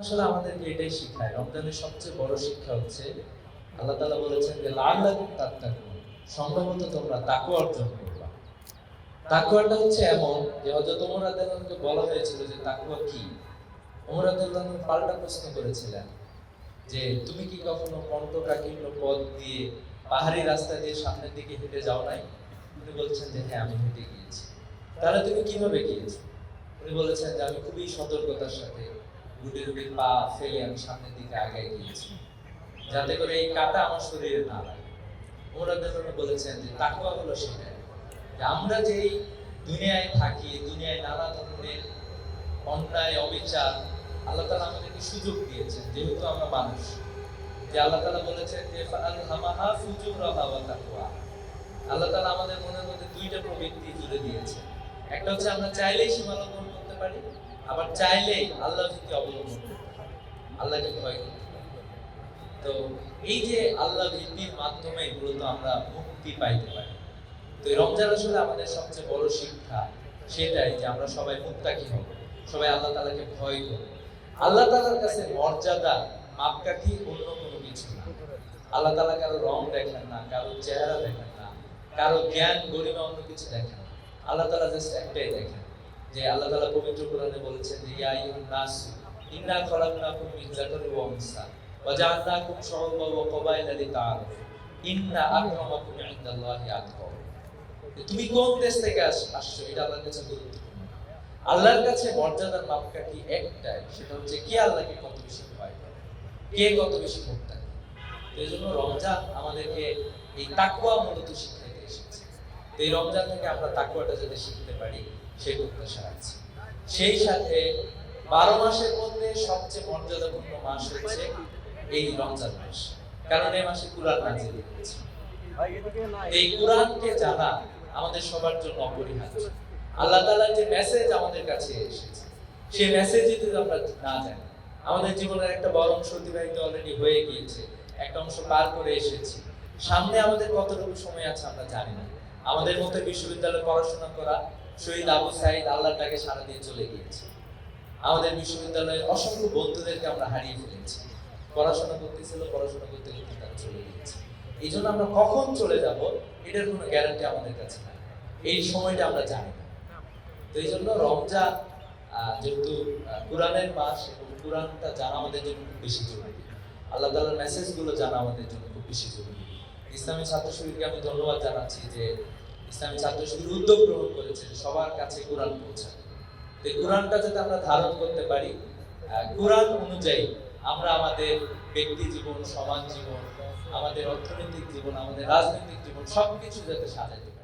আসলে আমাদেরকে এটাই শিখায়। রমজানের সবচেয়ে বড় শিক্ষা হচ্ছে, আল্লাহ তালা বলেছেন যে, লাআল্লাকুম তাত্তাকুন। সম্ভবত তোমরা তাকওয়া অর্জন করবা। তাকওয়াটা হচ্ছে এমন যে হযরত ওমর রাদিয়াল্লাহুকে বলা হয়েছিল যে, তাকওয়া কি? ওমর রাদিয়াল্লাহু পাল্টা প্রশ্ন করেছিলেন যে, তুমি কি কখনো কণ্ঠকাকীর্ণ পথ দিয়ে পাহাড়ি রাস্তা দিয়ে সামনের দিকে হেঁটে যাও নাই? উনি বলছেন যে হ্যাঁ আমি হেঁটে গিয়েছি। তাহলে তুমি কীভাবে গিয়েছো? উনি বলেছেন যে, আমি খুবই সতর্কতার সাথে গুটি গুটি পা ফেলে আমি সামনের দিকে আগে গিয়েছি। যাতে করে এই কাটা আমার শরীরে না লাগে। ওমরাদ্দান বলেছেন যে, তাকওয়া হলো সেটাই। আমরা যেই দুনিয়ায় থাকি, দুনিয়ায় নানা ধরনের অন্যায়, অবিচার, আল্লাহ তাআলা আমাদেরকে সুযোগ দিয়েছেন, যেহেতু আমরা মানুষ। যে আল্লাহ তাআলা বলেছেন যে, ফাআলহামাহা ফুজুরাহা ওয়া তাকওয়া। আল্লাহ তাআলা আমাদের মনের মধ্যে দুইটা প্রবৃত্তি জুড়ে দিয়েছেন। একটা হচ্ছে আমরা চাইলেই সীমা লঙ্ঘন করতে পারি আবার চাইলেই আল্লাহ ভীতি অবলম্বন আল্লাহকে ভয় করতে তো এই যে আল্লাহ ভীতির মাধ্যমে মূলত আমরা মুক্তি পাইতে পারি। তো রমজান আসলে আমাদের সবচেয়ে বড় শিক্ষা সেটাই যে আমরা সবাই মুক্তাকি হব। সবাই আল্লাহ তাআলাকে ভয় করব। আল্লাহ তাআলার কাছে মর্যাদা, মাপকাঠি অন্য কোনো কিছু না। আল্লাহ তাআলা কারও রং দেখেন না, কারও চেহারা দেখেন না, কারও জ্ঞান গরিমা অন্য কিছু দেখেন না। আল্লাহ তাআলা জাস্ট একটাই দেখেন। যে আল্লাহ তাআলা পবিত্র কোরআনে বলেছেন যে, ইয়া আইয়ুহান নাস, ইন্না খলাকনাকুম মিন যাকারিন ওয়া উনসা, ওয়া জাআলনাকুম শুউবান ওয়া ক্বাবাইলা লিতাআরাফু ইন্না আকরামাকুম ইনদাল্লাহি আতকাকুম তুমি কোন দেশ থেকে আস- আসছো? এটা আল্লাহর কাছে গুরুত্বপূর্ণ। আল্লাহর কাছে মর্যাদার মাপকাঠি একটাই, সেটা হচ্ছে কে আল্লাহকে কত বেশি ভয় করে? কে কত বেশি ভোক্তা এই জন্য রমজান আমাদেরকে এই তাকুয়া মূলত এসেছে এই রমজান থেকে আমরা তাকুয়াটা যদি শিখতে পারি, সেই প্রত্যাশা রাখছি সেই সাথে বারো মাসের মধ্যে সবচেয়ে মর্যাদাপূর্ণ মাস হচ্ছে এই রমজান মাস। কারণ এই মাসে কুরআন নাজিল হয়েছে। এই কোরআনকে জানা আমাদের সবার জন্য অপরিহার্য, আল্লাহ তাআলার যে মেসেজ আমাদের কাছে এসেছে, সেই মেসেজ যদি আমরা না জানি, আমাদের জীবনের একটা বড় অংশ অতিবাহিত অলরেডি হয়ে গিয়েছে, একটা অংশ পার করে এসেছি, সামনে আমাদের কতটুকু সময় আছে আমরা জানি না। আমাদের মতো বিশ্ববিদ্যালয়ে পড়াশোনা করা শহীদ আবু সাইদ আল্লাহর ডাকে সারা দিয়ে চলে গিয়েছে। আমাদের বিশ্ববিদ্যালয়ের অসংখ্য বন্ধুদেরকে আমরা হারিয়ে ফেলেছি। পড়াশোনা করতেছিল পড়াশোনা করতে করতে তারা চলে গিয়েছে। এই জন্য আমরা কখন চলে যাব এটার কোনো গ্যারান্টি আমাদের কাছে নাই। এই সময়টা আমরা জানি না। তো এই জন্য রমজান আহ, যেহেতু কোরআনের মাস এবং কোরআনটা জানা আমাদের জন্য খুব বেশি জরুরি। আল্লাহ তাআলার মেসেজগুলো জানা আমাদের জন্য খুব বেশি জরুরি। ইসলামী ছাত্র শিবিরকে আমি ধন্যবাদ জানাচ্ছি যে ইসলামী ছাত্র শিবির উদ্যোগ গ্রহণ করেছে, সবার কাছে কোরআন পৌঁছায়। তো কোরআনটা যাতে আমরা ধারণ করতে পারি কোরআন অনুযায়ী আমরা আমাদের ব্যক্তি জীবন, সমাজ জীবন, আমাদের অর্থনৈতিক জীবন, আমাদের রাজনৈতিক জীবন সবকিছু যাতে সাজাতে পারি।